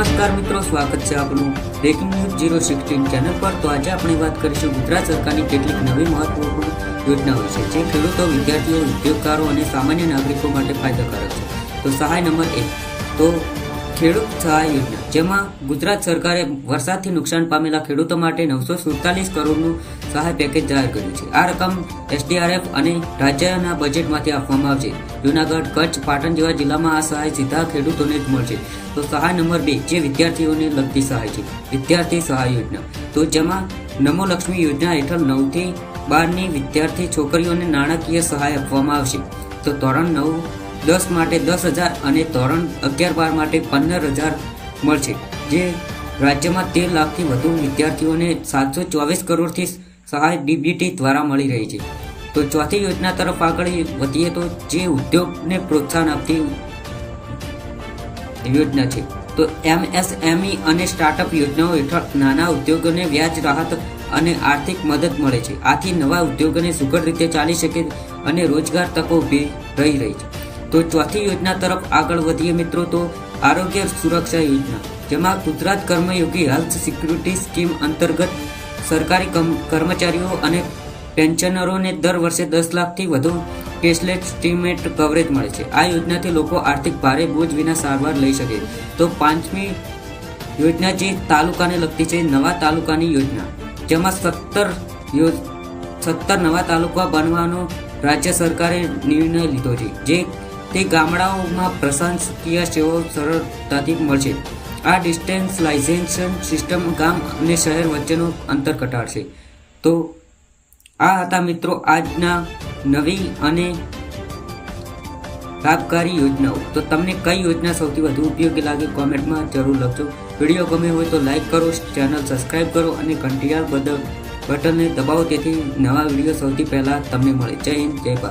નમસ્કાર મિત્રો, સ્વાગત છે આપનું breaking news zero sixteen channel પર. તો આજે આપણે વાત કરીશું ગુજરાત સરકારની કેટલીક નવી મહત્વપૂર્ણ યોજનાઓ છે જે ખેડૂતો, વિદ્યાર્થીઓ, ઉદ્યોગકારો અને સામાન્ય નાગરિકો માટે ફાયદાકારક છે. તો સહાય નંબર એક, તો ખેડૂત સહાય યોજના. જેમાં ગુજરાત સરકારે વરસાદથી નુકસાન પામેલા ખેડૂતો માટે નવસો સુડતાલીસ કરોડનું સહાય પેકેજ જાહેર કર્યું છે. આ રકમ એસડીઆરએફ અને રાજ્યના બજેટમાંથી આપવામાં આવશે. જુનાગઢ, કચ્છ, પાટણ જેવા જિલ્લામાં આ સહાય સીધા ખેડૂતોને જ મળશે. તો સહાય નંબર બે, જે વિદ્યાર્થીઓને લગતી સહાય છે. વિદ્યાર્થી સહાય યોજના. તો જેમાં નમો લક્ષ્મી યોજના હેઠળ નવથી બારની વિદ્યાર્થી છોકરીઓને નાણાકીય સહાય આપવામાં આવશે. તો ધોરણ નવ દસ માટે દસ હજાર અને ધોરણ અગિયાર બાર માટે પંદર હજાર મળશે, જે રાજ્યમાં તેર લાખથી વધુ વિદ્યાર્થીઓને સાતસો ચોવીસ કરોડથી સહાય ડીબીટી દ્વારા મળી રહી છે. તો ચોથી યોજના તરફ આગળ વધીએ તો જે ઉદ્યોગને પ્રોત્સાહન આપતી યોજના છે, તો એમએસએમઈ અને સ્ટાર્ટઅપ યોજનાઓ હેઠળ નાના ઉદ્યોગોને વ્યાજ, રાહત અને આર્થિક મદદ મળે છે. આથી નવા ઉદ્યોગોને સુઘડ રીતે ચાલી શકે અને રોજગાર તકો ઊભી રહી રહી છે. તો ચોથી યોજના તરફ આગળ વધીએ મિત્રો તો આરોગ્ય સુરક્ષા યોજના, જેમાં Gujarat Karmayogi health security scheme અંતર્ગત સરકારી કર્મચારીઓ અને પેન્શનરોને દર વર્ષે દસ લાખથી વધુ કેશલેસ સ્ટીમેટ કવરેજ મળે છે. આ યોજનાથી લોકો આર્થિક ભારે બોજ વિના સારવાર લઈ શકે. તો પાંચમી યોજના જે તાલુકાને લગતી છે, નવા તાલુકાની યોજના, જેમાં સત્તર સત્તર નવા તાલુકા બનવાનો રાજ્ય સરકારે નિર્ણય લીધો છે. જે તે ગામડાઓમાં પ્રશાસકીય સેવાઓ સરળતાથી મળશે. આ ડિસ્ટન્સલાઇઝેશન સિસ્ટમ ગામ અને શહેર વચ્ચેનું અંતર ઘટાડશે. તો આ હતા મિત્રો આજના નવી અને લાભકારી યોજનાઓ. તો તમને કઈ યોજના સૌથી વધુ ઉપયોગી લાગે કોમેન્ટમાં જરૂર લખજો. વીડિયો ગમે હોય તો લાઇક કરો, ચેનલ સબસ્ક્રાઇબ કરો અને ઘંટિયાળ બદલ બટનને દબાવો તેથી નવા વીડિયો સૌથી પહેલાં તમને મળે. જય હિન્દ, જય ભારત.